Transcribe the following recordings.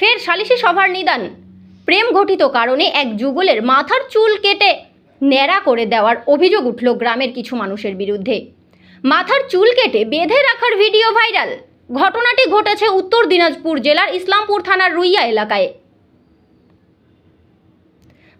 ফের সালিশি সভার নিদান। প্রেম ঘটিত কারণে এক যুগলের মাথার চুল কেটে ন্যাড়া করে দেওয়ার অভিযোগ উঠল গ্রামের কিছু মানুষের বিরুদ্ধে। মাথার চুল কেটে বেঁধে রাখার ভিডিও ভাইরাল। ঘটনাটি ঘটেছে উত্তর দিনাজপুর জেলার ইসলামপুর থানার রুইয়া এলাকায়।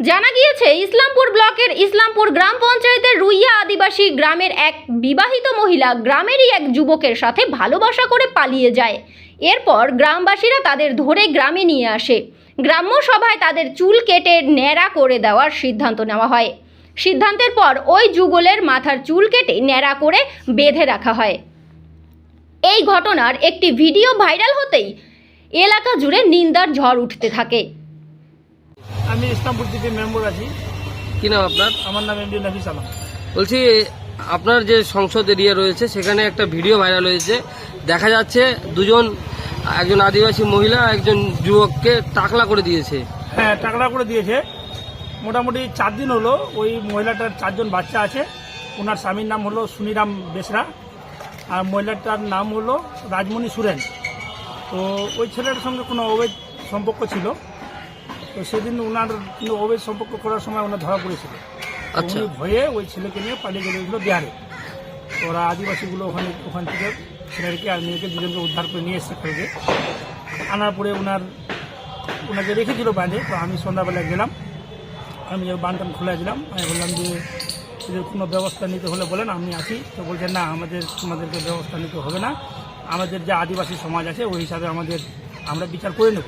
জানা গিয়েছে, ইসলামপুর ব্লকের ইসলামপুর গ্রাম পঞ্চায়েতের রুইয়া আদিবাসী গ্রামের এক বিবাহিত মহিলা গ্রামেরই এক যুবকের সাথে ভালোবাসা করে পালিয়ে যায়। এরপর গ্রামবাসীরা তাদের ধরে গ্রামে নিয়ে আসে। গ্রাম্য সভায় তাদের চুল কেটে ন্যাড়া করে দেওয়ার সিদ্ধান্ত নেওয়া হয়। সিদ্ধান্তের পর ওই যুগলের মাথার চুল কেটে ন্যাড়া করে বেঁধে রাখা হয়। এই ঘটনার একটি ভিডিও ভাইরাল হতেই এলাকা জুড়ে নিন্দার ঝড় উঠতে থাকে। আমি ইসলামপুর থেকে মেম্বার আছি। কি নাম আপনার? আমার নাম এমডি নফিস আলম। বলছি আপনার যে সংসদ এরিয়া রয়েছে সেখানে একটা ভিডিও ভাইরাল হয়েছে। দেখা যাচ্ছে দুজন একজন আদিবাসী মহিলা একজন যুবককে টাকলা করে দিয়েছে। হ্যাঁ টাকলা করে দিয়েছে। মোটামুটি চার দিন হলো ওই মহিলাটার চারজন বাচ্চা আছে। ওনার স্বামীর নাম হলো সুনিরাম বেসরা আর মহিলাটার নাম হলো রাজমণি সুরেন। তো ওই ছেলেটার সঙ্গে কোনো অবৈধ সম্পর্ক ছিল। তো সেদিন ওনার কিন্তু অবৈধ সম্পর্ক করার সময় ওনার ধরা পড়েছিল। আচ্ছা। ভয়ে ওই ছেলেকে নিয়ে পালিয়ে গেছিল বিহারে। তো ওরা আদিবাসীগুলো ওখানে ওখান থেকে ছেলেকে আর মেয়েকে দুজনকে উদ্ধার করে নিয়ে এসছে ফেরকে আনার পরে ওনার ওনাকে রেখেছিল বাঁধে তো আমি সন্ধ্যাবেলা গেলাম। আমি বানটান খুলে দিলাম আমি বললাম যে এদের কোনো ব্যবস্থা নিতে হলে বলেন আমি আছি। তো বলছেন না আমাদের তোমাদেরকে ব্যবস্থা নিতে হবে না। আমাদের যে আদিবাসী সমাজ আছে ওই হিসাবে আমাদের আমরা বিচার করে নেব।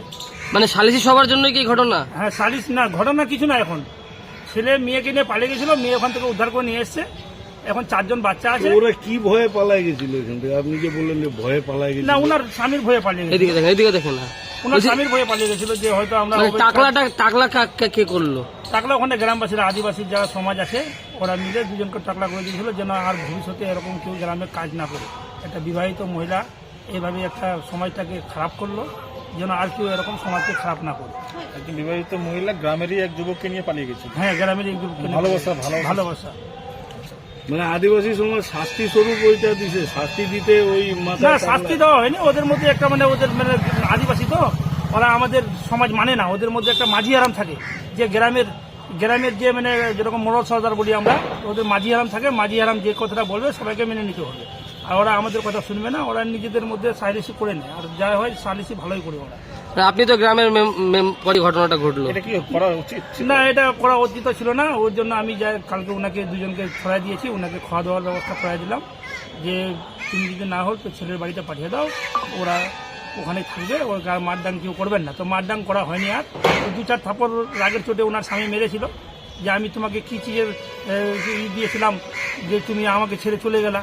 মানে সালিসি সবার জন্য কি ঘটনা? হ্যাঁ সালিশ না ঘটনা কিছু না এখন। ছেলে মেয়েকে নিয়ে পালিয়ে গেছিল মেয়ে ওখান থেকে উদ্ধার করে নিয়ে এসছে। এখন চারজন বাচ্চা আছে। ওরা কি ভয়ে পালায় গেছিল এখান থেকে? আপনি যে বললেন যে ভয়ে পালায় গেছিল। না ওনার স্বামীর ভয়ে পালিয়ে গেছিল। এদিকে দেখেন এদিকে দেখেন না। ওনার স্বামীর ভয়ে পালিয়ে গেছিল যে হয়তো আমরা মানে টাকলাটা টাকলা কা- করল? টাকলা ওখানে গ্রামবাসীরা আদিবাসী যারা সমাজ আছে ওরা মিলে দুজনকে টাকলা করে দিয়েছিল যেন আর ভবিষ্যতে এরকম কেউ গ্রামে কাজ না করে। একটা বিবাহিত মহিলা এইভাবে একটা সমাজটাকে খারাপ করল যেন আর কেউ এরকম সমাজকে খারাপ না করে। একজন বিবাহিত মহিলা গ্রামেরই এক যুবককে নিয়ে পালিয়ে গেছে হ্যাঁ গ্রামের এই গ্রুপকে ভালোবাসা, ভালোবাসা। মানে আদিবাসী সমাজ শাস্তি স্বরূপ ওইটা দিছে শাস্তি দিতে ওই না শাস্তি দেওয়া হয়নি ওদের মধ্যে একটা মানে ওদের মানে আদিবাসী তো ওরা আমাদের সমাজ মানে না ওদের মধ্যে একটা মাঝি আরাম থাকে। যে গ্রামের গ্রামের যে মানে যেরকম মোড়ল সর্দার বলি আমরা ওদের মাঝি আরাম থাকে মাঝি আরাম যে কথাটা বলবে সবাইকে মেনে নিতে হবে। আর ওরা আমাদের কথা শুনবে না ওরা নিজেদের মধ্যে সালিসি করে নেয়। আর যা হয় সালিসি ভালোই করে ওরা। আপনি তো গ্রামের ঘটনাটা ঘটলো। এটা কি করা উচিত না এটা করা উচিত ছিল না। ওর জন্য আমি যাই কালকে ওনাকে দুজনকে ছড়াই দিয়েছি ওনাকে খাওয়া দাওয়ার ব্যবস্থা করাই দিলাম। যে তুমি যদি না হোক তো ছেলের বাড়িতে পাঠিয়ে দাও। ওরা ওখানে থাকবে। ওর মারদান কেউ করবেন না। তো মারদান করা হয়নি আর। তো দু চার থাপড় রাগের চোটে ওনার স্বামী মেরেছিল। যে আমি তোমাকে কী চিজের ই দিয়েছিলাম যে তুমি আমাকে ছেড়ে চলে গেলা।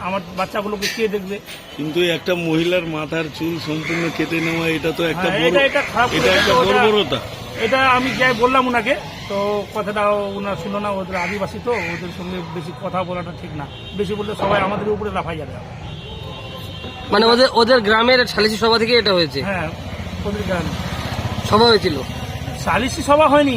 আমার বাচ্চাগুলোকে কে দেখবে? কিন্তু একটা মহিলার মাথার চুল সম্পূর্ণ কেটে নেওয়া এটা তো একটা হ্যাঁ, এটা এটা খারাপ এটা একটা বর্বরতা এটা আমি যাই বললাম ওনাকে তো কথাটা ওনার শুনলো না ওদের আদিবাসী তো ওদের সঙ্গে বেশি কথা বলাটা ঠিক না। বেশি বললে সবাই আমাদের উপরে লাফাই যাবে। মানে ওদের ওদের গ্রামের সালিসি সভা থেকে এটা হয়েছে? হ্যাঁ ওদের গ্রামে। সভা হয়েছিল? সালিসি সভা হয়নি।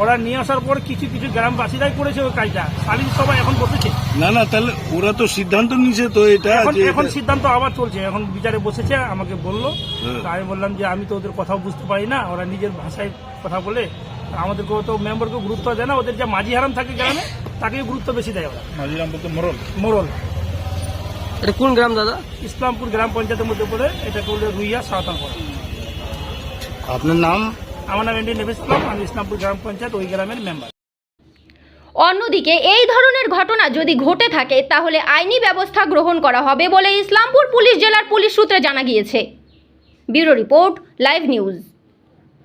ওরা নিয়ে আসার পর কিছু কিছু গ্রামবাসীরাই করেছে ওই কাজটা। সালিসি সভা এখন বসেছে। না না তাহলে ওরা তো সিদ্ধান্ত নিছে তো এটা এখন সিদ্ধান্ত আবার চলছে। এখন বিচারে বসেছে আমাকে বলল। হ্যাঁ। আমি বললাম যে আমি তো ওদের কথাও বুঝতে পারি না। ওরা নিজের ভাষায় কথা বলে আমাদেরকেও তো মেম্বারকে গুরুত্ব দেয় না। ওদের যে মাঝি হারাম থাকে গ্রামে তাকেই গুরুত্ব বেশি দেয় ওরা। মাঝিরাম বলতে মরল? মোড়ল এটা কোন গ্রাম দাদা? ইসলামপুর গ্রাম পঞ্চায়েতের মধ্যে পড়ে এটা করলে রুইয়া সাঁওতাল পড়ে। আপনার নাম? আমার নাম এন্ডি আমি ইসলামপুর গ্রাম পঞ্চায়েত ওই গ্রামের মেম্বার অন্যদিকে এই ধরনের ঘটনা যদি ঘটে থাকে, তাহলে আইনি ব্যবস্থা গ্রহণ করা হবে বলে ইসলামপুর পুলিশ জেলার পুলিশ সূত্রে জানা গিয়েছে। Bureau report, live news.